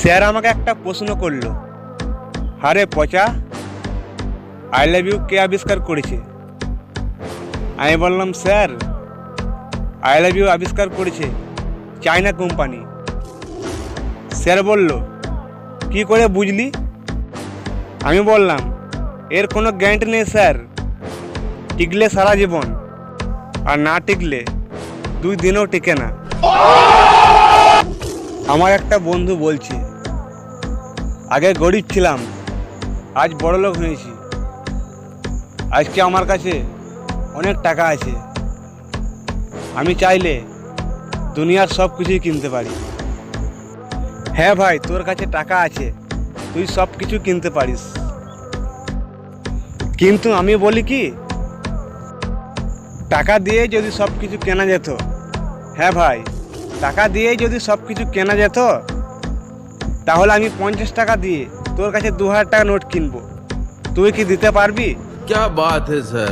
Sir আমাকে একটা প্রশ্ন করল। আরে পচা আই লাভ ইউ কে আবিষ্কার করেছে? আমি বললাম, স্যার আই লাভ ইউ আবিষ্কার করেছে চায়না কোম্পানি। স্যার বলল, কি করে বুঝলি? আমি বললাম, এর কোনো গ্যারান্টি নেই, স্যার। টিকলে সারা জীবন, আর না টিকলে দুই দিনও টিকে না। আমার একটা বন্ধু বলছে আগে গরিব ছিলাম, আজ বড়লোক হয়েছি। আজকে আমার কাছে অনেক টাকা আছে। আমি চাইলে দুনিয়ার সব কিছুই কিনতে পারি। হ্যাঁ ভাই, তোর কাছে টাকা আছে, তুই সব কিছু কিনতে পারিস। কিন্তু আমি বলি কি, টাকা দিয়ে যদি সব কিছু কেনা যেত হ্যাঁ ভাই, টাকা দিয়েই যদি সব কিছু কেনা যেত তাহলে আমি পঞ্চাশ টাকা দিয়ে তোর কাছে দু হাজার টাকা নোট কিনবো তুই কি দিতে পারবি क्या बात है सर